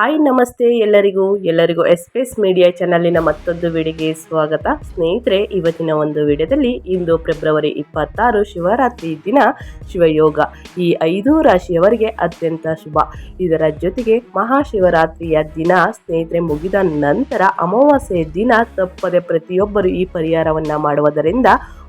Hi, ನಮಸ್ತೆ ಎಲ್ಲರಿಗೂ. ಎಲ್ಲರಿಗೂ ಎಸ್ಪೇಸ್ ಮೀಡಿಯಾ ಚಾನಲಿನ ಮತ್ತೊಂದು ವಿಡಿಯೋಗೆ ಸ್ವಾಗತ. ಸ್ನೇಹಿತರೆ, ಇವತ್ತಿನ ಒಂದು ವಿಡಿಯೋದಲ್ಲಿ ಇಂದು ಫೆಬ್ರವರಿ ಇಪ್ಪತ್ತಾರು, ಶಿವರಾತ್ರಿ ದಿನ, ಶಿವಯೋಗ. ಈ ಐದು ರಾಶಿಯವರಿಗೆ ಅತ್ಯಂತ ಶುಭ. ಇದರ ಜೊತೆಗೆ ಮಹಾಶಿವರಾತ್ರಿಯ ದಿನ, ಸ್ನೇಹಿತರೆ, ಮುಗಿದ ನಂತರ ಅಮಾವಾಸ್ಯೆ ದಿನ ತಪ್ಪದೆ ಪ್ರತಿಯೊಬ್ಬರು ಈ ಪರಿಹಾರವನ್ನು ಮಾಡುವುದರಿಂದ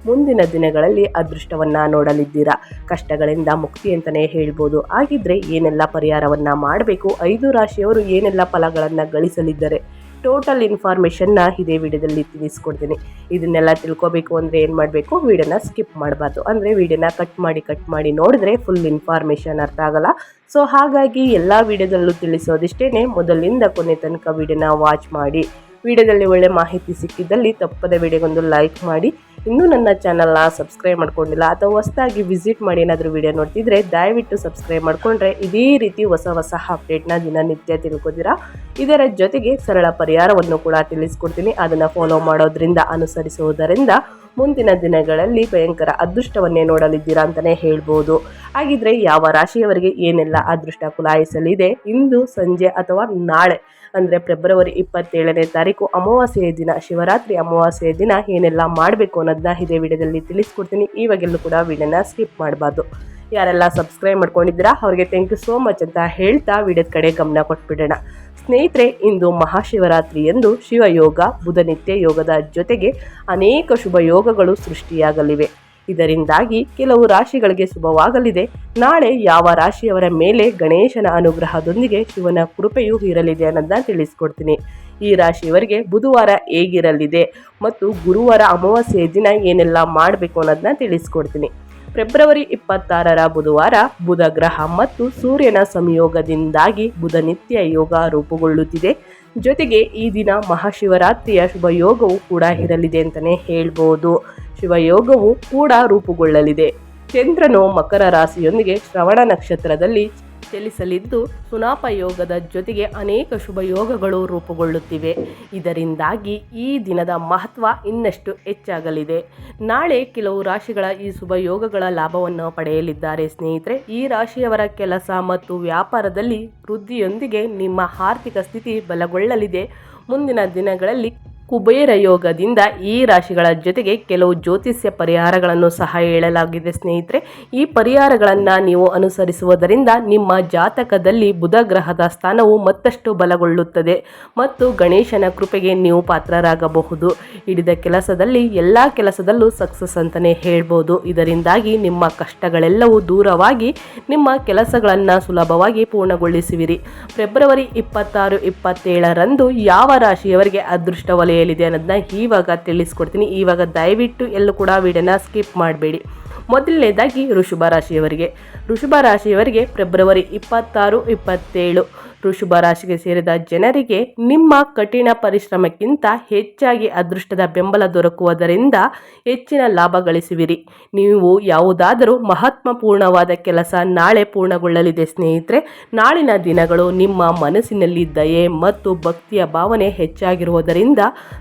ಮುಂದಿನ ದಿನಗಳಲ್ಲಿ ಅದೃಷ್ಟವನ್ನ ನೋಡಲಿದ್ದೀರಾ? ಕಷ್ಟಗಳಿಂದ ಮುಕ್ತಿ ಅಂತಲೇ ಹೇಳ್ಬೋದು. ಆಗಿದ್ರೆ ಏನೆಲ್ಲ ಪರಿಹಾರವನ್ನ ಮಾಡಬೇಕು? ಐದು ರಾಶಿಯವರು ಏನೆಲ್ಲ ಫಲಗಳನ್ನು ಗಳಿಸಲಿದ್ದಾರೆ? ಟೋಟಲ್ ಇನ್ಫಾರ್ಮೇಷನ್ನ ಇದೇ ವಿಡಿಯೋದಲ್ಲಿ ತಿಳಿಸ್ಕೊಡ್ತೀನಿ. ಇದನ್ನೆಲ್ಲ ತಿಳ್ಕೊಬೇಕು ಅಂದರೆ ಏನು ಮಾಡಬೇಕು? ವಿಡಿಯೋನ ಸ್ಕಿಪ್ ಮಾಡಬಾರ್ದು. ಅಂದರೆ ವಿಡಿಯೋನ ಕಟ್ ಮಾಡಿ ಕಟ್ ಮಾಡಿ ನೋಡಿದ್ರೆ ಫುಲ್ ಇನ್ಫಾರ್ಮೇಷನ್ ಅರ್ಥ ಆಗಲ್ಲ. ಸೊ ಹಾಗಾಗಿ ಎಲ್ಲ ವಿಡಿಯೋದಲ್ಲೂ ತಿಳಿಸೋದಿಷ್ಟೇ ಮೊದಲಿಂದ ಕೊನೆ ತನಕ ವಿಡಿಯೋನ ವಾಚ್ ಮಾಡಿ. ವಿಡಿಯೋದಲ್ಲಿ ಒಳ್ಳೆ ಮಾಹಿತಿ ಸಿಕ್ಕಿದ್ದಲ್ಲಿ ತಪ್ಪದ ವಿಡಿಯೋಗೊಂದು ಲೈಕ್ ಮಾಡಿ. ಇನ್ನೂ ನನ್ನ ಚಾನಲ್ನ ಸಬ್ಸ್ಕ್ರೈಬ್ ಮಾಡ್ಕೊಂಡಿಲ್ಲ ಅಥವಾ ಹೊಸದಾಗಿ ವಿಸಿಟ್ ಮಾಡಿ ಏನಾದರೂ ವಿಡಿಯೋ ನೋಡ್ತಿದ್ರೆ ದಯವಿಟ್ಟು ಸಬ್ಸ್ಕ್ರೈಬ್ ಮಾಡಿಕೊಂಡ್ರೆ ಇದೇ ರೀತಿ ಹೊಸ ಹೊಸ ಅಪ್ಡೇಟ್ನ ದಿನನಿತ್ಯ ತಿಳ್ಕೊತೀರಾ? ಇದರ ಜೊತೆಗೆ ಸರಳ ಪರಿಹಾರವನ್ನು ಕೂಡ ತಿಳಿಸ್ಕೊಡ್ತೀನಿ. ಅದನ್ನು ಫಾಲೋ ಮಾಡೋದ್ರಿಂದ, ಅನುಸರಿಸುವುದರಿಂದ ಮುಂದಿನ ದಿನಗಳಲ್ಲಿ ಭಯಂಕರ ಅದೃಷ್ಟವನ್ನೇ ನೋಡಲಿದ್ದೀರಾ ಅಂತಲೇ ಹೇಳ್ಬೋದು. ಹಾಗಿದ್ರೆ ಯಾವ ರಾಶಿಯವರಿಗೆ ಏನೆಲ್ಲ ಅದೃಷ್ಟ ಕುಲಾಯಿಸಲಿದೆ? ಇಂದು ಸಂಜೆ ಅಥವಾ ನಾಳೆ ಅಂದರೆ ಫೆಬ್ರವರಿ ಇಪ್ಪತ್ತೇಳನೇ ತಾರೀಕು ಅಮಾವಾಸ್ಯೆಯ ದಿನ, ಶಿವರಾತ್ರಿ ಅಮಾವಾಸ್ಯೆಯ ದಿನ ಏನೆಲ್ಲ ಮಾಡಬೇಕು ಅನ್ನೋದನ್ನ ಇದೇ ವಿಡಿಯೋದಲ್ಲಿ ತಿಳಿಸ್ಕೊಡ್ತೀನಿ. ಇವಾಗೆಲ್ಲೂ ಕೂಡ ವಿಡಿಯೋನ ಸ್ಕಿಪ್ ಮಾಡಬಾರ್ದು. ಯಾರೆಲ್ಲ ಸಬ್ಸ್ಕ್ರೈಬ್ ಮಾಡ್ಕೊಂಡಿದ್ದೀರಾ, ಅವರಿಗೆ ಥ್ಯಾಂಕ್ ಯು ಸೋ ಮಚ್ ಅಂತ ಹೇಳ್ತಾ ವಿಡಿಯೋದ ಕಡೆ ಗಮನ ಕೊಟ್ಬಿಡೋಣ. ಸ್ನೇಹಿತರೆ, ಇಂದು ಮಹಾಶಿವರಾತ್ರಿ ಎಂದು ಶಿವಯೋಗ, ಬುಧನಿತ್ಯ ಯೋಗದ ಜೊತೆಗೆ ಅನೇಕ ಶುಭ ಯೋಗಗಳು ಸೃಷ್ಟಿಯಾಗಲಿವೆ. ಇದರಿಂದಾಗಿ ಕೆಲವು ರಾಶಿಗಳಿಗೆ ಶುಭವಾಗಲಿದೆ. ನಾಳೆ ಯಾವ ರಾಶಿಯವರ ಮೇಲೆ ಗಣೇಶನ ಅನುಗ್ರಹದೊಂದಿಗೆ ಶಿವನ ಕೃಪೆಯೂ ಇರಲಿದೆ ಅನ್ನೋದನ್ನ ತಿಳಿಸ್ಕೊಡ್ತೀನಿ. ಈ ರಾಶಿಯವರಿಗೆ ಬುಧವಾರ ಹೇಗಿರಲಿದೆ ಮತ್ತು ಗುರುವಾರ ಅಮಾವಾಸ್ಯೆಯ ದಿನ ಏನೆಲ್ಲ ಮಾಡಬೇಕು ಅನ್ನೋದನ್ನ ತಿಳಿಸ್ಕೊಡ್ತೀನಿ. ಫೆಬ್ರವರಿ ಇಪ್ಪತ್ತಾರರ ಬುಧವಾರ ಬುಧ ಗ್ರಹ ಮತ್ತು ಸೂರ್ಯನ ಸಂಯೋಗದಿಂದಾಗಿ ಬುಧ ನಿತ್ಯ ಯೋಗ ರೂಪುಗೊಳ್ಳುತ್ತಿದೆ. ಜೊತೆಗೆ ಈ ದಿನ ಮಹಾಶಿವರಾತ್ರಿಯ ಶುಭ ಯೋಗವು ಕೂಡ ಇರಲಿದೆ ಅಂತಲೇ ಹೇಳ್ಬೋದು. ಶಿವಯೋಗವು ಕೂಡ ರೂಪುಗೊಳ್ಳಲಿದೆ. ಚಂದ್ರನು ಮಕರ ರಾಶಿಯೊಂದಿಗೆ ಶ್ರವಣ ನಕ್ಷತ್ರದಲ್ಲಿ ಚಲಿಸಲಿದ್ದು ಸುನಾಪ ಯೋಗದ ಜೊತೆಗೆ ಅನೇಕ ಶುಭ ಯೋಗಗಳು ರೂಪುಗೊಳ್ಳುತ್ತಿವೆ. ಇದರಿಂದಾಗಿ ಈ ದಿನದ ಮಹತ್ವ ಇನ್ನಷ್ಟು ಹೆಚ್ಚಾಗಲಿದೆ. ನಾಳೆ ಕೆಲವು ರಾಶಿಗಳ ಈ ಶುಭ ಯೋಗಗಳ ಲಾಭವನ್ನು ಪಡೆಯಲಿದ್ದಾರೆ ಸ್ನೇಹಿತರೆ. ಈ ರಾಶಿಯವರ ಕೆಲಸ ಮತ್ತು ವ್ಯಾಪಾರದಲ್ಲಿ ವೃದ್ಧಿಯೊಂದಿಗೆ ನಿಮ್ಮ ಆರ್ಥಿಕ ಸ್ಥಿತಿ ಬಲಗೊಳ್ಳಲಿದೆ. ಮುಂದಿನ ದಿನಗಳಲ್ಲಿ ಕುಬೇರ ಯೋಗದಿಂದ ಈ ರಾಶಿಗಳ ಜೊತೆಗೆ ಕೆಲವು ಜ್ಯೋತಿಷ್ಯ ಪರಿಹಾರಗಳನ್ನು ಸಹ ಹೇಳಲಾಗಿದೆ ಸ್ನೇಹಿತರೆ. ಈ ಪರಿಹಾರಗಳನ್ನು ನೀವು ಅನುಸರಿಸುವುದರಿಂದ ನಿಮ್ಮ ಜಾತಕದಲ್ಲಿ ಬುಧ ಗ್ರಹದ ಸ್ಥಾನವು ಮತ್ತಷ್ಟು ಬಲಗೊಳ್ಳುತ್ತದೆ ಮತ್ತು ಗಣೇಶನ ಕೃಪೆಗೆ ನೀವು ಪಾತ್ರರಾಗಬಹುದು. ಹಿಡಿದ ಕೆಲಸದಲ್ಲಿ ಎಲ್ಲ ಕೆಲಸದಲ್ಲೂ ಸಕ್ಸಸ್ ಅಂತಲೇ ಹೇಳ್ಬೋದು. ಇದರಿಂದಾಗಿ ನಿಮ್ಮ ಕಷ್ಟಗಳೆಲ್ಲವೂ ದೂರವಾಗಿ ನಿಮ್ಮ ಕೆಲಸಗಳನ್ನು ಸುಲಭವಾಗಿ ಪೂರ್ಣಗೊಳಿಸುವಿರಿ. ಫೆಬ್ರವರಿ ಇಪ್ಪತ್ತಾರು, ಇಪ್ಪತ್ತೇಳರಂದು ಯಾವ ರಾಶಿಯವರಿಗೆ ಅದೃಷ್ಟ ವಲಯ ಮೇಲಿದೆ ಅನ್ನೋದನ್ನ ಈವಾಗ ತಿಳಿಸ್ಕೊಡ್ತೀನಿ. ಇವಾಗ ದಯವಿಟ್ಟು ಎಲ್ಲೂ ಕೂಡ ವಿಡಿಯೋನ ಸ್ಕಿಪ್ ಮಾಡಬೇಡಿ. ಮೊದಲನೇದಾಗಿ ಋಷಭ ರಾಶಿಯವರಿಗೆ. ಋಷಭ ರಾಶಿಯವರಿಗೆ ಫೆಬ್ರವರಿ ಇಪ್ಪತ್ತಾರು, ಇಪ್ಪತ್ತೇಳು. ಋಷಭ ರಾಶಿಗೆ ಸೇರಿದ ಜನರಿಗೆ ನಿಮ್ಮ ಕಠಿಣ ಪರಿಶ್ರಮಕ್ಕಿಂತ ಹೆಚ್ಚಾಗಿ ಅದೃಷ್ಟದ ಬೆಂಬಲ ದೊರಕುವುದರಿಂದ ಹೆಚ್ಚಿನ ಲಾಭ ಗಳಿಸುವಿರಿ. ನೀವು ಯಾವುದಾದರೂ ಮಹತ್ವಪೂರ್ಣವಾದ ಕೆಲಸ ನಾಳೆ ಪೂರ್ಣಗೊಳ್ಳಲಿದೆ ಸ್ನೇಹಿತರೆ, ನಾಳಿನ ದಿನಗಳು ನಿಮ್ಮ ಮನಸ್ಸಿನಲ್ಲಿ ದಯೆ ಮತ್ತು ಭಕ್ತಿಯ ಭಾವನೆ ಹೆಚ್ಚಾಗಿರುವುದರಿಂದ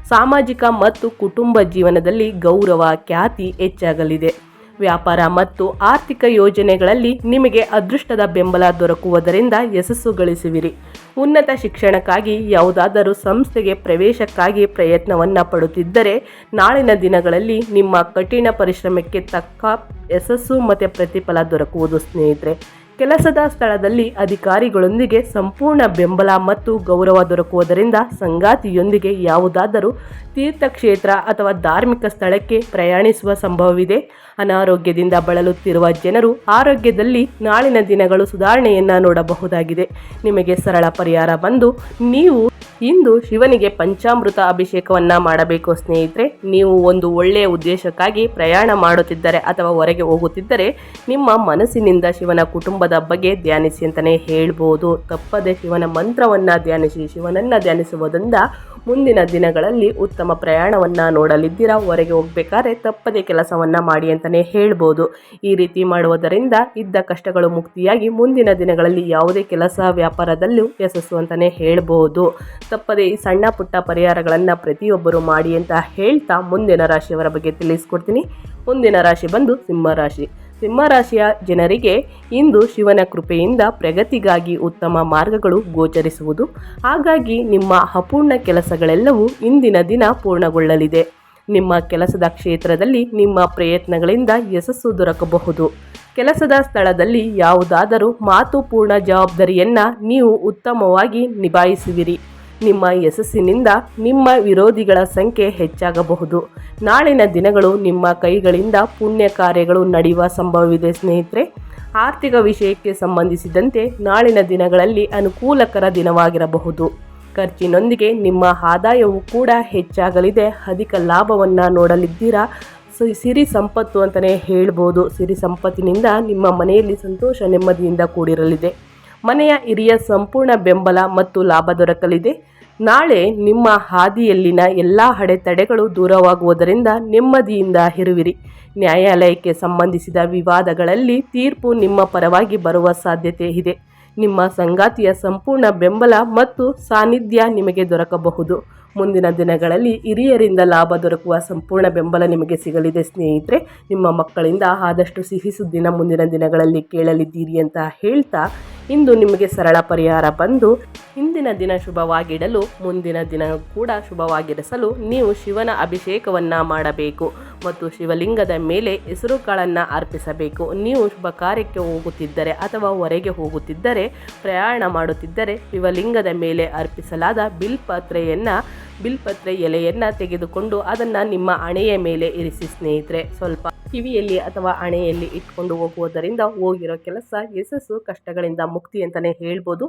ಸಾಮಾಜಿಕ ಮತ್ತು ಕುಟುಂಬ ಜೀವನದಲ್ಲಿ ಗೌರವ, ಖ್ಯಾತಿ ಹೆಚ್ಚಾಗಲಿದೆ. ವ್ಯಾಪಾರ ಮತ್ತು ಆರ್ಥಿಕ ಯೋಜನೆಗಳಲ್ಲಿ ನಿಮಗೆ ಅದೃಷ್ಟದ ಬೆಂಬಲ ದೊರಕುವುದರಿಂದ ಯಶಸ್ಸು ಗಳಿಸುವಿರಿ. ಉನ್ನತ ಶಿಕ್ಷಣಕ್ಕಾಗಿ ಯಾವುದಾದರೂ ಸಂಸ್ಥೆಗೆ ಪ್ರವೇಶಕ್ಕಾಗಿ ಪ್ರಯತ್ನವನ್ನು ಪಡುತ್ತಿದ್ದರೆ ನಾಳಿನ ದಿನಗಳಲ್ಲಿ ನಿಮ್ಮ ಕಠಿಣ ಪರಿಶ್ರಮಕ್ಕೆ ತಕ್ಕ ಯಶಸ್ಸು ಮತ್ತು ಪ್ರತಿಫಲ ದೊರಕುವುದು ಸ್ನೇಹಿತರೆ. ಕೆಲಸದ ಸ್ಥಳದಲ್ಲಿ ಅಧಿಕಾರಿಗಳೊಂದಿಗೆ ಸಂಪೂರ್ಣ ಬೆಂಬಲ ಮತ್ತು ಗೌರವ ದೊರಕುವುದರಿಂದ ಸಂಗಾತಿಯೊಂದಿಗೆ ಯಾವುದಾದರೂ ತೀರ್ಥಕ್ಷೇತ್ರ ಅಥವಾ ಧಾರ್ಮಿಕ ಸ್ಥಳಕ್ಕೆ ಪ್ರಯಾಣಿಸುವ ಸಂಭವವಿದೆ. ಅನಾರೋಗ್ಯದಿಂದ ಬಳಲುತ್ತಿರುವ ಜನರು ಆರೋಗ್ಯದಲ್ಲಿ ನಾಳಿನ ದಿನಗಳು ಸುಧಾರಣೆಯನ್ನ ನೋಡಬಹುದಾಗಿದೆ. ನಿಮಗೆ ಸರಳ ಪರಿಹಾರ ಬಂದು ನೀವು ಇಂದು ಶಿವನಿಗೆ ಪಂಚಾಮೃತ ಅಭಿಷೇಕವನ್ನ ಮಾಡಬೇಕು, ಸ್ನೇಹಿತರೆ. ನೀವು ಒಂದು ಒಳ್ಳೆಯ ಉದ್ದೇಶಕ್ಕಾಗಿ ಪ್ರಯಾಣ ಮಾಡುತ್ತಿದ್ದರೆ ಅಥವಾ ಹೊರಗೆ ಹೋಗುತ್ತಿದ್ದರೆ ನಿಮ್ಮ ಮನಸ್ಸಿನಿಂದ ಶಿವನ ಕುಟುಂಬದ ಬಗ್ಗೆ ಧ್ಯಾನಿಸಿ ಅಂತಲೇ ಹೇಳ್ಬೋದು. ತಪ್ಪದೆ ಶಿವನ ಮಂತ್ರವನ್ನ ಧ್ಯಾನಿಸಿ, ಶಿವನನ್ನ ಧ್ಯಾನಿಸುವುದರಿಂದ ಮುಂದಿನ ದಿನಗಳಲ್ಲಿ ಉತ್ತಮ ಪ್ರಯಾಣವನ್ನು ನೋಡಲಿದ್ದೀರಾ? ಹೊರಗೆ ಹೋಗಬೇಕಾದ್ರೆ ತಪ್ಪದೇ ಕೆಲಸವನ್ನು ಮಾಡಿ ಅಂತಲೇ ಹೇಳ್ಬೋದು. ಈ ರೀತಿ ಮಾಡುವುದರಿಂದ ಇದ್ದ ಕಷ್ಟಗಳು ಮುಕ್ತಿಯಾಗಿ ಮುಂದಿನ ದಿನಗಳಲ್ಲಿ ಯಾವುದೇ ಕೆಲಸ ವ್ಯಾಪಾರದಲ್ಲೂ ಯಶಸ್ಸು ಅಂತಲೇ ಹೇಳ್ಬೋದು. ತಪ್ಪದೇ ಸಣ್ಣ ಪುಟ್ಟ ಪರಿಹಾರಗಳನ್ನು ಪ್ರತಿಯೊಬ್ಬರು ಮಾಡಿ ಅಂತ ಹೇಳ್ತಾ ಮುಂದಿನ ರಾಶಿಯವರ ಬಗ್ಗೆ ತಿಳಿಸ್ಕೊಡ್ತೀನಿ. ಮುಂದಿನ ರಾಶಿ ಬಂದು ಸಿಂಹ ರಾಶಿ. ಸಿಂಹರಾಶಿಯ ಜನರಿಗೆ ಇಂದು ಶಿವನ ಕೃಪೆಯಿಂದ ಪ್ರಗತಿಗಾಗಿ ಉತ್ತಮ ಮಾರ್ಗಗಳು ಗೋಚರಿಸುವುದು. ಹಾಗಾಗಿ ನಿಮ್ಮ ಅಪೂರ್ಣ ಕೆಲಸಗಳೆಲ್ಲವೂ ಇಂದಿನ ದಿನ ಪೂರ್ಣಗೊಳ್ಳಲಿದೆ. ನಿಮ್ಮ ಕೆಲಸದ ಕ್ಷೇತ್ರದಲ್ಲಿ ನಿಮ್ಮ ಪ್ರಯತ್ನಗಳಿಂದ ಯಶಸ್ಸು ದೊರಕಬಹುದು. ಕೆಲಸದ ಸ್ಥಳದಲ್ಲಿ ಯಾವುದಾದರೂ ಮಾತು ಪೂರ್ಣ ಜವಾಬ್ದಾರಿಯನ್ನು ನೀವು ಉತ್ತಮವಾಗಿ ನಿಭಾಯಿಸುವಿರಿ. ನಿಮ್ಮ ಯಶಸ್ಸಿನಿಂದ ನಿಮ್ಮ ವಿರೋಧಿಗಳ ಸಂಖ್ಯೆ ಹೆಚ್ಚಾಗಬಹುದು. ನಾಳಿನ ದಿನಗಳು ನಿಮ್ಮ ಕೈಗಳಿಂದ ಪುಣ್ಯ ಕಾರ್ಯಗಳು ನಡೆಯುವ ಸಂಭವವಿದೆ ಸ್ನೇಹಿತರೆ. ಆರ್ಥಿಕ ವಿಷಯಕ್ಕೆ ಸಂಬಂಧಿಸಿದಂತೆ ನಾಳಿನ ದಿನಗಳಲ್ಲಿ ಅನುಕೂಲಕರ ದಿನವಾಗಿರಬಹುದು. ಖರ್ಚಿನೊಂದಿಗೆ ನಿಮ್ಮ ಆದಾಯವು ಕೂಡ ಹೆಚ್ಚಾಗಲಿದೆ. ಅಧಿಕ ಲಾಭವನ್ನು ನೋಡಲಿದ್ದೀರಾ? ಸಿರಿ ಸಂಪತ್ತು ಅಂತಲೇ ಹೇಳ್ಬೋದು. ಸಿರಿ ಸಂಪತ್ತಿನಿಂದ ನಿಮ್ಮ ಮನೆಯಲ್ಲಿ ಸಂತೋಷ, ನೆಮ್ಮದಿಯಿಂದ ಕೂಡಿರಲಿದೆ. ಮನೆಯ ಹಿರಿಯ ಸಂಪೂರ್ಣ ಬೆಂಬಲ ಮತ್ತು ಲಾಭ ದೊರಕಲಿದೆ. ನಾಳೆ ನಿಮ್ಮ ಹಾದಿಯಲ್ಲಿನ ಎಲ್ಲ ಅಡೆತಡೆಗಳು ದೂರವಾಗುವುದರಿಂದ ನೆಮ್ಮದಿಯಿಂದ ಇರುವಿರಿ. ನ್ಯಾಯಾಲಯಕ್ಕೆ ಸಂಬಂಧಿಸಿದ ವಿವಾದಗಳಲ್ಲಿ ತೀರ್ಪು ನಿಮ್ಮ ಪರವಾಗಿ ಬರುವ ಸಾಧ್ಯತೆ ಇದೆ. ನಿಮ್ಮ ಸಂಗಾತಿಯ ಸಂಪೂರ್ಣ ಬೆಂಬಲ ಮತ್ತು ಸಾನ್ನಿಧ್ಯ ನಿಮಗೆ ದೊರಕಬಹುದು. ಮುಂದಿನ ದಿನಗಳಲ್ಲಿ ಹಿರಿಯರಿಂದ ಲಾಭ ದೊರಕುವ ಸಂಪೂರ್ಣ ಬೆಂಬಲ ನಿಮಗೆ ಸಿಗಲಿದೆ ಸ್ನೇಹಿತರೆ. ನಿಮ್ಮ ಮಕ್ಕಳಿಂದ ಆದಷ್ಟು ಸಿಹಿ ಸುದ್ದಿನ ಮುಂದಿನ ದಿನಗಳಲ್ಲಿ ಕೇಳಲಿದ್ದೀರಿ ಅಂತ ಹೇಳ್ತಾ ಇಂದು ನಿಮಗೆ ಸರಳ ಪರಿಹಾರ ಬಂದು ಹಿಂದಿನ ದಿನ ಶುಭವಾಗಿಡಲು ಮುಂದಿನ ದಿನ ಕೂಡ ಶುಭವಾಗಿರಿಸಲು ನೀವು ಶಿವನ ಅಭಿಷೇಕವನ್ನು ಮಾಡಬೇಕು. ಮತ್ತು ಶಿವಲಿಂಗದ ಮೇಲೆ ಹೆಸರು ಕಾಳನ್ನು ಅರ್ಪಿಸಬೇಕು. ನೀವು ಶುಭ ಕಾರ್ಯಕ್ಕೆ ಹೋಗುತ್ತಿದ್ದರೆ ಅಥವಾ ಹೊರಗೆ ಹೋಗುತ್ತಿದ್ದರೆ, ಪ್ರಯಾಣ ಮಾಡುತ್ತಿದ್ದರೆ ಶಿವಲಿಂಗದ ಮೇಲೆ ಅರ್ಪಿಸಲಾದ ಬಿಲ್ಪತ್ರೆಯನ್ನು ಬಿಲ್ಪತ್ರೆ ಎಲೆಯನ್ನು ತೆಗೆದುಕೊಂಡು ಅದನ್ನು ನಿಮ್ಮ ಹಣೆಯ ಮೇಲೆ ಇರಿಸಿ ಸ್ನೇಹಿತರೆ. ಸ್ವಲ್ಪ ಕಿವಿಯಲ್ಲಿ ಅಥವಾ ಹಣೆಯಲ್ಲಿ ಇಟ್ಕೊಂಡು ಹೋಗುವುದರಿಂದ ಹೋಗಿರೋ ಕೆಲಸ ಯಶಸ್ಸು, ಕಷ್ಟಗಳಿಂದ ಮುಕ್ತಿ ಅಂತಲೇ ಹೇಳ್ಬೋದು.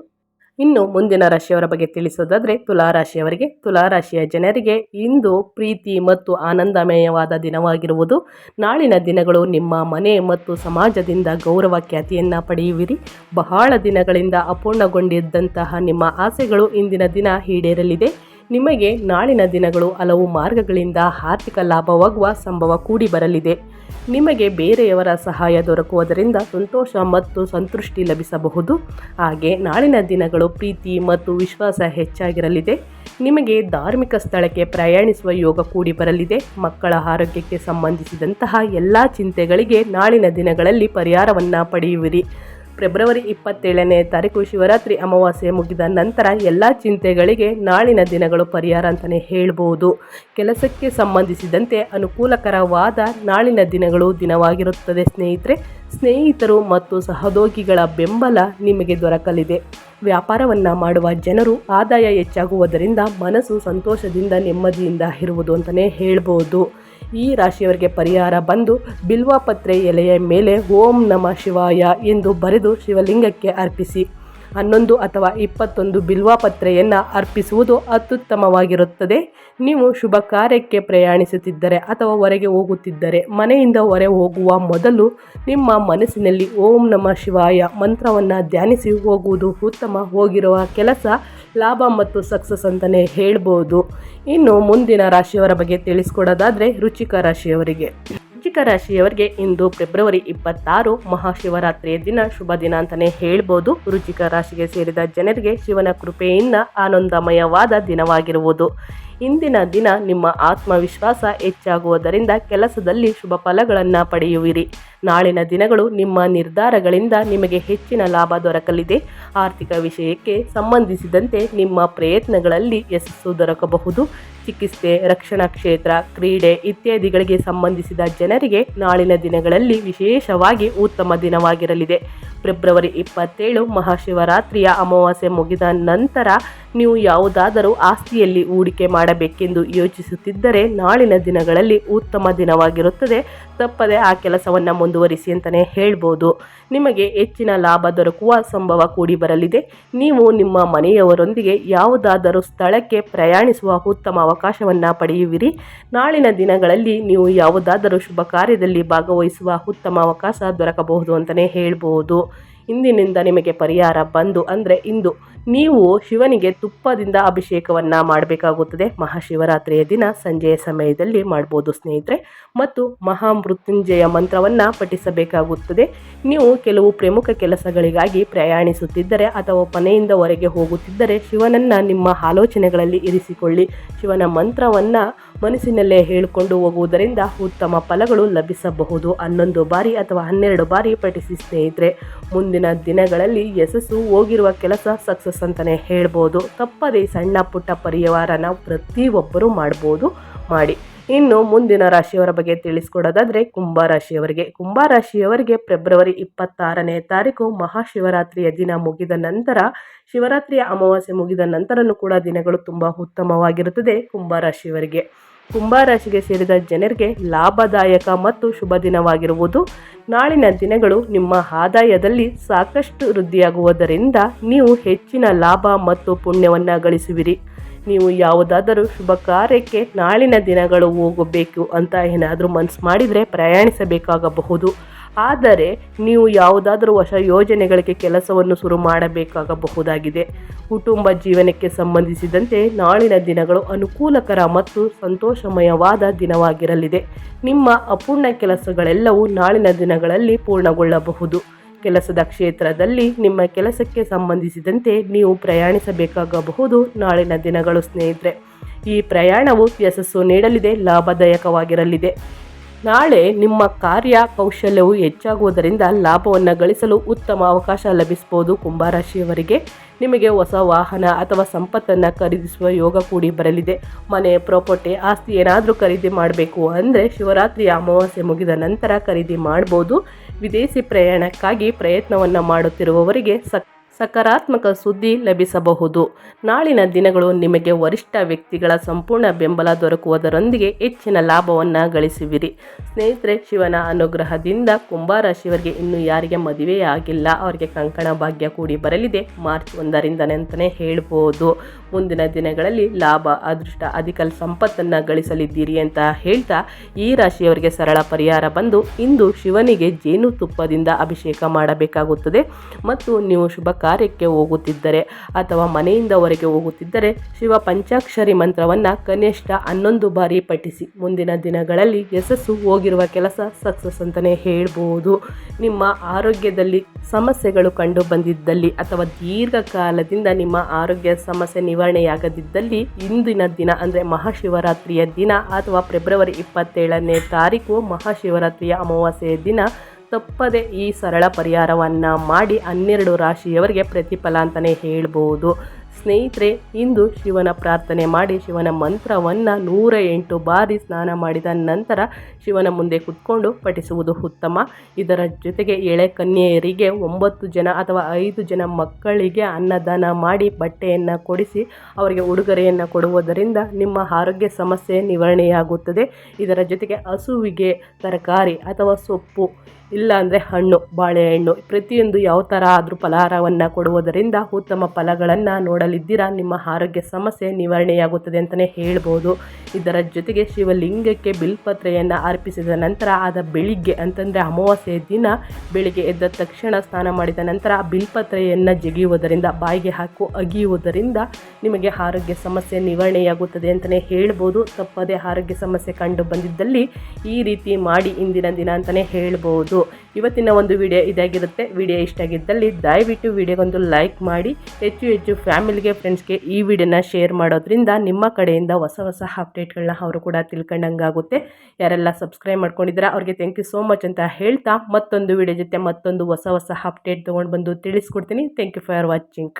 ಇನ್ನು ಮುಂದಿನ ರಾಶಿಯವರ ಬಗ್ಗೆ ತಿಳಿಸೋದಾದರೆ ತುಲಾರಾಶಿಯವರಿಗೆ ತುಲಾರಾಶಿಯ ಜನರಿಗೆ ಇಂದು ಪ್ರೀತಿ ಮತ್ತು ಆನಂದಮಯವಾದ ದಿನವಾಗಿರುವುದು. ನಾಳಿನ ದಿನಗಳು ನಿಮ್ಮ ಮನೆ ಮತ್ತು ಸಮಾಜದಿಂದ ಗೌರವ ಖ್ಯಾತಿಯನ್ನು ಪಡೆಯುವಿರಿ. ಬಹಳ ದಿನಗಳಿಂದ ಅಪೂರ್ಣಗೊಂಡಿದ್ದಂತಹ ನಿಮ್ಮ ಆಸೆಗಳು ಇಂದಿನ ದಿನ ಈಡೇರಲಿದೆ. ನಿಮಗೆ ನಾಳಿನ ದಿನಗಳು ಹಲವು ಮಾರ್ಗಗಳಿಂದ ಆರ್ಥಿಕ ಲಾಭವಾಗುವ ಸಂಭವ ಕೂಡಿ ಬರಲಿದೆ. ನಿಮಗೆ ಬೇರೆಯವರ ಸಹಾಯ ದೊರಕುವುದರಿಂದ ಸಂತೋಷ ಮತ್ತು ಸಂತೃಷ್ಟಿ ಲಭಿಸಬಹುದು. ಹಾಗೆ ನಾಳಿನ ದಿನಗಳು ಪ್ರೀತಿ ಮತ್ತು ವಿಶ್ವಾಸ ಹೆಚ್ಚಾಗಿರಲಿದೆ. ನಿಮಗೆ ಧಾರ್ಮಿಕ ಸ್ಥಳಕ್ಕೆ ಪ್ರಯಾಣಿಸುವ ಯೋಗ ಕೂಡಿ ಬರಲಿದೆ. ಮಕ್ಕಳ ಆರೋಗ್ಯಕ್ಕೆ ಸಂಬಂಧಿಸಿದಂತಹ ಎಲ್ಲ ಚಿಂತೆಗಳಿಗೆ ನಾಳಿನ ದಿನಗಳಲ್ಲಿ ಪರಿಹಾರವನ್ನು ಪಡೆಯುವಿರಿ. ಫೆಬ್ರವರಿ ಇಪ್ಪತ್ತೇಳನೇ ತಾರೀಕು ಶಿವರಾತ್ರಿ ಅಮಾವಾಸ್ಯೆ ಮುಗಿದ ನಂತರ ಎಲ್ಲ ಚಿಂತೆಗಳಿಗೆ ನಾಳಿನ ದಿನಗಳು ಪರಿಹಾರ ಅಂತಲೇ ಹೇಳ್ಬೋದು. ಕೆಲಸಕ್ಕೆ ಸಂಬಂಧಿಸಿದಂತೆ ಅನುಕೂಲಕರವಾದ ನಾಳಿನ ದಿನಗಳು ದಿನವಾಗಿರುತ್ತದೆ ಸ್ನೇಹಿತರೆ. ಸ್ನೇಹಿತರು ಮತ್ತು ಸಹೋದ್ಯೋಗಿಗಳ ಬೆಂಬಲ ನಿಮಗೆ ದೊರಕಲಿದೆ. ವ್ಯಾಪಾರವನ್ನು ಮಾಡುವ ಜನರು ಆದಾಯ ಹೆಚ್ಚಾಗುವುದರಿಂದ ಮನಸ್ಸು ಸಂತೋಷದಿಂದ ನೆಮ್ಮದಿಯಿಂದ ಇರುವುದು ಅಂತಲೇ ಹೇಳ್ಬೋದು. ಈ ರಾಶಿಯವರಿಗೆ ಪರಿಹಾರ ಬಂದು ಬಿಲ್ವಾಪತ್ರೆ ಎಲೆಯ ಮೇಲೆ ಓಂ ನಮ ಶಿವಾಯ ಎಂದು ಬರೆದು ಶಿವಲಿಂಗಕ್ಕೆ ಅರ್ಪಿಸಿ. ಹನ್ನೊಂದು ಅಥವಾ ಇಪ್ಪತ್ತೊಂದು ಬಿಲ್ವಾಪತ್ರೆಯನ್ನು ಅರ್ಪಿಸುವುದು ಅತ್ಯುತ್ತಮವಾಗಿರುತ್ತದೆ. ನೀವು ಶುಭ ಕಾರ್ಯಕ್ಕೆ ಪ್ರಯಾಣಿಸುತ್ತಿದ್ದರೆ ಅಥವಾ ಹೊರಗೆ ಹೋಗುತ್ತಿದ್ದರೆ, ಮನೆಯಿಂದ ಹೊರೆ ಹೋಗುವ ಮೊದಲು ನಿಮ್ಮ ಮನಸ್ಸಿನಲ್ಲಿ ಓಂ ನಮ ಶಿವಾಯ ಮಂತ್ರವನ್ನು ಧ್ಯಾನಿಸಿ ಹೋಗುವುದು ಉತ್ತಮ. ಹೋಗಿರುವ ಕೆಲಸ ಲಾಭ ಮತ್ತು ಸಕ್ಸಸ್ ಅಂತಲೇ ಹೇಳ್ಬೋದು. ಇನ್ನು ಮುಂದಿನ ರಾಶಿಯವರ ಬಗ್ಗೆ ತಿಳಿಸ್ಕೊಡೋದಾದರೆ ರುಚಿಕ ರಾಶಿಯವರಿಗೆ. ರುಚಿಕ ರಾಶಿಯವರಿಗೆ ಇಂದು ಫೆಬ್ರವರಿ ಇಪ್ಪತ್ತಾರು ಮಹಾಶಿವರಾತ್ರಿಯ ದಿನ ಶುಭ ದಿನ ಅಂತಲೇ ಹೇಳ್ಬೋದು. ರುಚಿಕ ರಾಶಿಗೆ ಸೇರಿದ ಜನರಿಗೆ ಶಿವನ ಕೃಪೆಯಿಂದ ಆನಂದಮಯವಾದ ದಿನವಾಗಿರುವುದು. ಇಂದಿನ ದಿನ ನಿಮ್ಮ ಆತ್ಮವಿಶ್ವಾಸ ಹೆಚ್ಚಾಗುವುದರಿಂದ ಕೆಲಸದಲ್ಲಿ ಶುಭ ಫಲಗಳನ್ನು ಪಡೆಯುವಿರಿ. ನಾಳಿನ ದಿನಗಳು ನಿಮ್ಮ ನಿರ್ಧಾರಗಳಿಂದ ನಿಮಗೆ ಹೆಚ್ಚಿನ ಲಾಭ ದೊರಕಲಿದೆ. ಆರ್ಥಿಕ ವಿಷಯಕ್ಕೆ ಸಂಬಂಧಿಸಿದಂತೆ ನಿಮ್ಮ ಪ್ರಯತ್ನಗಳಲ್ಲಿ ಯಶಸ್ಸು ದೊರಕಬಹುದು. ಚಿಕಿತ್ಸೆ, ರಕ್ಷಣಾ ಕ್ಷೇತ್ರ, ಕ್ರೀಡೆ ಇತ್ಯಾದಿಗಳಿಗೆ ಸಂಬಂಧಿಸಿದ ಜನರಿಗೆ ನಾಳಿನ ದಿನಗಳಲ್ಲಿ ವಿಶೇಷವಾಗಿ ಉತ್ತಮ ದಿನವಾಗಿರಲಿದೆ. ಫೆಬ್ರವರಿ ಇಪ್ಪತ್ತೇಳು ಮಹಾಶಿವರಾತ್ರಿಯ ಅಮಾವಾಸ್ಯೆ ಮುಗಿದ ನಂತರ ನೀವು ಯಾವುದಾದರೂ ಆಸ್ತಿಯಲ್ಲಿ ಹೂಡಿಕೆ ಮಾಡಬೇಕೆಂದು ಯೋಚಿಸುತ್ತಿದ್ದರೆ ನಾಳಿನ ದಿನಗಳಲ್ಲಿ ಉತ್ತಮ ದಿನವಾಗಿರುತ್ತದೆ. ತಪ್ಪದೆ ಆ ಕೆಲಸವನ್ನು ಮುಂದುವರಿಸಿ ಅಂತಲೇ ಹೇಳ್ಬೋದು. ನಿಮಗೆ ಹೆಚ್ಚಿನ ಲಾಭ ದೊರಕುವ ಸಂಭವ ಕೂಡಿ ಬರಲಿದೆ. ನೀವು ನಿಮ್ಮ ಮನೆಯವರೊಂದಿಗೆ ಯಾವುದಾದರೂ ಸ್ಥಳಕ್ಕೆ ಪ್ರಯಾಣಿಸುವ ಉತ್ತಮ ಅವಕಾಶವನ್ನು ಪಡೆಯುವಿರಿ. ನಾಳಿನ ದಿನಗಳಲ್ಲಿ ನೀವು ಯಾವುದಾದರೂ ಶುಭ ಕಾರ್ಯದಲ್ಲಿ ಭಾಗವಹಿಸುವ ಉತ್ತಮ ಅವಕಾಶ ದೊರಕಬಹುದು ಅಂತಲೇ ಹೇಳ್ಬೋದು. ಇಂದಿನಿಂದ ನಿಮಗೆ ಪರಿಹಾರ ಬಂದು ಅಂದರೆ ಇಂದು ನೀವು ಶಿವನಿಗೆ ತುಪ್ಪದಿಂದ ಅಭಿಷೇಕವನ್ನು ಮಾಡಬೇಕಾಗುತ್ತದೆ. ಮಹಾಶಿವರಾತ್ರಿಯ ದಿನ ಸಂಜೆಯ ಸಮಯದಲ್ಲಿ ಮಾಡ್ಬೋದು ಸ್ನೇಹಿತರೆ. ಮತ್ತು ಮಹಾಮೃತ್ಯುಂಜಯ ಮಂತ್ರವನ್ನು ಪಠಿಸಬೇಕಾಗುತ್ತದೆ. ನೀವು ಕೆಲವು ಪ್ರಮುಖ ಕೆಲಸಗಳಿಗಾಗಿ ಪ್ರಯಾಣಿಸುತ್ತಿದ್ದರೆ ಅಥವಾ ಮನೆಯಿಂದ ಹೊರಗೆ ಹೋಗುತ್ತಿದ್ದರೆ ಶಿವನನ್ನು ನಿಮ್ಮ ಆಲೋಚನೆಗಳಲ್ಲಿ ಇರಿಸಿಕೊಳ್ಳಿ. ಶಿವನ ಮಂತ್ರವನ್ನು ಮನಸ್ಸಿನಲ್ಲೇ ಹೇಳಿಕೊಂಡು ಹೋಗುವುದರಿಂದ ಉತ್ತಮ ಫಲಗಳು ಲಭಿಸಬಹುದು. ಹನ್ನೊಂದು ಬಾರಿ ಅಥವಾ ಹನ್ನೆರಡು ಬಾರಿ ಪಠಿಸಿ ಸ್ನೇಹಿತರೆ, ಮುಂದಿನ ದಿನಗಳಲ್ಲಿ ಯಶಸ್ಸು ಹೋಗಿರುವ ಕೆಲಸ ಸಕ್ಸಸ್ ಅಂತಲೇ ಹೇಳ್ಬೋದು. ತಪ್ಪದೇ ಸಣ್ಣ ಪುಟ್ಟ ಪರಿವಾರನ ಪ್ರತಿಯೊಬ್ಬರೂ ಮಾಡ್ಬೋದು. ಮಾಡಿ. ಇನ್ನು ಮುಂದಿನ ರಾಶಿಯವರ ಬಗ್ಗೆ ತಿಳಿಸ್ಕೊಡೋದಾದರೆ ಕುಂಭರಾಶಿಯವರಿಗೆ ಕುಂಭರಾಶಿಯವರಿಗೆ ಫೆಬ್ರವರಿ ಇಪ್ಪತ್ತಾರನೇ ತಾರೀಕು ಮಹಾಶಿವರಾತ್ರಿಯ ದಿನ ಮುಗಿದ ನಂತರ, ಶಿವರಾತ್ರಿಯ ಅಮಾವಾಸ್ಯೆ ಮುಗಿದ ನಂತರನೂ ಕೂಡ ದಿನಗಳು ತುಂಬ ಉತ್ತಮವಾಗಿರುತ್ತದೆ ಕುಂಭರಾಶಿಯವರಿಗೆ ಕುಂಭರಾಶಿಗೆ ಸೇರಿದ ಜನರಿಗೆ ಲಾಭದಾಯಕ ಮತ್ತು ಶುಭ ದಿನವಾಗಿರುವುದು. ನಾಳಿನ ದಿನಗಳು ನಿಮ್ಮ ಆದಾಯದಲ್ಲಿ ಸಾಕಷ್ಟು ವೃದ್ಧಿಯಾಗುವುದರಿಂದ ನೀವು ಹೆಚ್ಚಿನ ಲಾಭ ಮತ್ತು ಪುಣ್ಯವನ್ನು ಗಳಿಸುವಿರಿ. ನೀವು ಯಾವುದಾದರೂ ಶುಭ ಕಾರ್ಯಕ್ಕೆ ನಾಳಿನ ದಿನಗಳು ಹೋಗಬೇಕು ಅಂತ ಏನಾದರೂ ಮನಸ್ಸು ಮಾಡಿದರೆ ಪ್ರಯಾಣಿಸಬೇಕಾಗಬಹುದು. ಆದರೆ ನೀವು ಯಾವುದಾದರೂ ಹೊಸ ಯೋಜನೆಗಳಿಗೆ ಕೆಲಸವನ್ನು ಶುರು ಮಾಡಬೇಕಾಗಬಹುದಾಗಿದೆ. ಕುಟುಂಬ ಜೀವನಕ್ಕೆ ಸಂಬಂಧಿಸಿದಂತೆ ನಾಳಿನ ದಿನಗಳು ಅನುಕೂಲಕರ ಮತ್ತು ಸಂತೋಷಮಯವಾದ ದಿನವಾಗಿರಲಿದೆ. ನಿಮ್ಮ ಅಪೂರ್ಣ ಕೆಲಸಗಳೆಲ್ಲವೂ ನಾಳಿನ ದಿನಗಳಲ್ಲಿ ಪೂರ್ಣಗೊಳ್ಳಬಹುದು. ಕೆಲಸದ ಕ್ಷೇತ್ರದಲ್ಲಿ ನಿಮ್ಮ ಕೆಲಸಕ್ಕೆ ಸಂಬಂಧಿಸಿದಂತೆ ನೀವು ಪ್ರಯಾಣಿಸಬೇಕಾಗಬಹುದು ನಾಳಿನ ದಿನಗಳು ಸ್ನೇಹಿತರೆ. ಈ ಪ್ರಯಾಣವು ಯಶಸ್ಸು ನೀಡಲಿದೆ, ಲಾಭದಾಯಕವಾಗಿರಲಿದೆ. ನಾಳೆ ನಿಮ್ಮ ಕಾರ್ಯ ಕೌಶಲ್ಯವು ಹೆಚ್ಚಾಗುವುದರಿಂದ ಲಾಭವನ್ನು ಗಳಿಸಲು ಉತ್ತಮ ಅವಕಾಶ ಲಭಿಸ್ಬೋದು ಕುಂಭರಾಶಿಯವರಿಗೆ ನಿಮಗೆ ಹೊಸ ವಾಹನ ಅಥವಾ ಸಂಪತ್ತನ್ನು ಖರೀದಿಸುವ ಯೋಗ ಕೂಡಿ ಬರಲಿದೆ. ಮನೆ, ಪ್ರಾಪರ್ಟಿ, ಆಸ್ತಿ ಏನಾದರೂ ಖರೀದಿ ಮಾಡಬೇಕು ಅಂದರೆ ಶಿವರಾತ್ರಿ ಅಮಾವಾಸ್ಯೆ ಮುಗಿದ ನಂತರ ಖರೀದಿ ಮಾಡ್ಬೋದು. ವಿದೇಶಿ ಪ್ರಯಾಣಕ್ಕಾಗಿ ಪ್ರಯತ್ನವನ್ನು ಮಾಡುತ್ತಿರುವವರಿಗೆ ಸಕ್ ಸಕಾರಾತ್ಮಕ ಸುದ್ದಿ ಲಭಿಸಬಹುದು. ನಾಳಿನ ದಿನಗಳು ನಿಮಗೆ ವರಿಷ್ಠ ವ್ಯಕ್ತಿಗಳ ಸಂಪೂರ್ಣ ಬೆಂಬಲ ದೊರಕುವುದರೊಂದಿಗೆ ಹೆಚ್ಚಿನ ಲಾಭವನ್ನು ಗಳಿಸುವಿರಿ. ಸ್ನೇಹಿತರೆ, ಶಿವನ ಅನುಗ್ರಹದಿಂದ ಕುಂಭರಾಶಿಯವರಿಗೆ ಇನ್ನು ಯಾರಿಗೆ ಮದುವೆ ಆಗಿಲ್ಲ, ಅವರಿಗೆ ಕಂಕಣ ಭಾಗ್ಯ ಕೂಡಿ ಬರಲಿದೆ. ಮಾರ್ಚ್ ಒಂದರಿಂದನೇ ಅಂತಲೇ ಹೇಳ್ಬೋದು. ಮುಂದಿನ ದಿನಗಳಲ್ಲಿ ಲಾಭ, ಅದೃಷ್ಟ, ಅಧಿಕ ಸಂಪತ್ತನ್ನು ಗಳಿಸಲಿದ್ದೀರಿ ಅಂತ ಹೇಳ್ತಾ ಈ ರಾಶಿಯವರಿಗೆ ಸರಳ ಪರಿಹಾರ ಬಂದು ಇಂದು ಶಿವನಿಗೆ ಜೇನುತುಪ್ಪದಿಂದ ಅಭಿಷೇಕ ಮಾಡಬೇಕಾಗುತ್ತದೆ. ಮತ್ತು ನೀವು ಶುಭ ಕಾರ್ಯಕ್ಕೆ ಹೋಗುತ್ತಿದ್ದರೆ ಅಥವಾ ಮನೆಯಿಂದ ಹೊರಗೆ ಹೋಗುತ್ತಿದ್ದರೆ ಶಿವ ಪಂಚಾಕ್ಷರಿ ಮಂತ್ರವನ್ನು ಕನಿಷ್ಠ ಹನ್ನೊಂದು ಬಾರಿ ಪಠಿಸಿ. ಮುಂದಿನ ದಿನಗಳಲ್ಲಿ ಯಶಸ್ಸು ಹೋಗಿರುವ ಕೆಲಸ ಸಕ್ಸಸ್ ಅಂತಲೇ ಹೇಳ್ಬೋದು. ನಿಮ್ಮ ಆರೋಗ್ಯದಲ್ಲಿ ಸಮಸ್ಯೆಗಳು ಕಂಡು ಬಂದಿದ್ದಲ್ಲಿ ಅಥವಾ ದೀರ್ಘಕಾಲದಿಂದ ನಿಮ್ಮ ಆರೋಗ್ಯ ಸಮಸ್ಯೆ ನಿವಾರಣೆಯಾಗದಿದ್ದಲ್ಲಿ ಇಂದಿನ ದಿನ ಅಂದರೆ ಮಹಾಶಿವರಾತ್ರಿಯ ದಿನ ಅಥವಾ ಫೆಬ್ರವರಿ ಇಪ್ಪತ್ತೇಳನೇ ತಾರೀಕು ಮಹಾಶಿವರಾತ್ರಿಯ ಅಮಾವಾಸ್ಯೆಯ ದಿನ ತಪ್ಪದೆ ಈ ಸರಳ ಪರಿಹಾರವನ್ನು ಮಾಡಿ ಹನ್ನೆರಡು ರಾಶಿಯವರಿಗೆ ಪ್ರತಿಫಲ ಅಂತಲೇ ಹೇಳ್ಬೋದು. ಸ್ನೇಹಿತರೆ, ಇಂದು ಶಿವನ ಪ್ರಾರ್ಥನೆ ಮಾಡಿ ಶಿವನ ಮಂತ್ರವನ್ನು ನೂರ ಎಂಟು ಬಾರಿ ಸ್ನಾನ ಮಾಡಿದ ನಂತರ ಶಿವನ ಮುಂದೆ ಕುತ್ಕೊಂಡು ಪಠಿಸುವುದು ಉತ್ತಮ. ಇದರ ಜೊತೆಗೆ ಎಳೆ ಕನ್ಯೆಯರಿಗೆ ಒಂಬತ್ತು ಜನ ಅಥವಾ ಐದು ಜನ ಮಕ್ಕಳಿಗೆ ಅನ್ನದಾನ ಮಾಡಿ ಬಟ್ಟೆಯನ್ನು ಕೊಡಿಸಿ ಅವರಿಗೆ ಉಡುಗೊರೆಯನ್ನು ಕೊಡುವುದರಿಂದ ನಿಮ್ಮ ಆರೋಗ್ಯ ಸಮಸ್ಯೆ ನಿವಾರಣೆಯಾಗುತ್ತದೆ. ಇದರ ಜೊತೆಗೆ ಹಸುವಿಗೆ ತರಕಾರಿ ಅಥವಾ ಸೊಪ್ಪು ಇಲ್ಲ ಅಂದರೆ ಹಣ್ಣು, ಬಾಳೆಹಣ್ಣು, ಪ್ರತಿಯೊಂದು ಯಾವ ಥರ ಆದರೂ ಫಲಹಾರವನ್ನು ಕೊಡುವುದರಿಂದ ಉತ್ತಮ ಫಲಗಳನ್ನು ನೋಡಲಿದ್ದೀರಾ? ನಿಮ್ಮ ಆರೋಗ್ಯ ಸಮಸ್ಯೆ ನಿವಾರಣೆಯಾಗುತ್ತದೆ ಅಂತಲೇ ಹೇಳ್ಬೋದು. ಇದರ ಜೊತೆಗೆ ಶಿವಲಿಂಗಕ್ಕೆ ಬಿಲ್ಪತ್ರೆಯನ್ನು ಅರ್ಪಿಸಿದ ನಂತರ ಆದ ಬೆಳಿಗ್ಗೆ ಅಂತಂದರೆ ಅಮಾವಾಸ್ಯೆ ದಿನ ಬೆಳಿಗ್ಗೆ ಎದ್ದ ತಕ್ಷಣ ಸ್ನಾನ ಮಾಡಿದ ನಂತರ ಬಿಲ್ಪತ್ರೆಯನ್ನು ಜಗಿಯುವುದರಿಂದ, ಬಾಯಿಗೆ ಹಾಕು ಅಗಿಯುವುದರಿಂದ ನಿಮಗೆ ಆರೋಗ್ಯ ಸಮಸ್ಯೆ ನಿವಾರಣೆಯಾಗುತ್ತದೆ ಅಂತಲೇ ಹೇಳ್ಬೋದು. ತಪ್ಪದೇ ಆರೋಗ್ಯ ಸಮಸ್ಯೆ ಕಂಡು ಬಂದಿದ್ದಲ್ಲಿ ಈ ರೀತಿ ಮಾಡಿ ಇಂದಿನ ದಿನ ಅಂತಲೇ ಹೇಳ್ಬೋದು. ಇವತ್ತಿನ ಒಂದು ವಿಡಿಯೋ ಇದಾಗಿರುತ್ತೆ. ವಿಡಿಯೋ ಇಷ್ಟ ಆಗಿದ್ದಲ್ಲಿ ದಯವಿಟ್ಟು ವಿಡಿಯೋಗೊಂದು ಲೈಕ್ ಮಾಡಿ. ಹೆಚ್ಚು ಹೆಚ್ಚು ಫ್ಯಾಮಿಲಿಗೆ ಫ್ರೆಂಡ್ಸ್ಗೆ ಈ ವಿಡಿಯೋನ ಶೇರ್ ಮಾಡೋದ್ರಿಂದ ನಿಮ್ಮ ಕಡೆಯಿಂದ ಹೊಸ ಹೊಸ ಅಪ್ಡೇಟ್ಗಳನ್ನ ಅವರು ಕೂಡ ತಿಳ್ಕೊಂಡಂಗಾಗುತ್ತೆ. ಯಾರೆಲ್ಲ ಸಬ್ಸ್ಕ್ರೈಬ್ ಮಾಡ್ಕೊಂಡಿದ್ದಾರೆ, ಅವ್ರಿಗೆ ಥ್ಯಾಂಕ್ ಯು ಸೋ ಮಚ್ ಅಂತ ಹೇಳ್ತಾ ಮತ್ತೊಂದು ವಿಡಿಯೋ ಜೊತೆ ಮತ್ತೊಂದು ಹೊಸ ಹೊಸ ಅಪ್ಡೇಟ್ ತೊಗೊಂಡು ಬಂದು ತಿಳಿಸ್ಕೊಡ್ತೀನಿ. Thank you for watching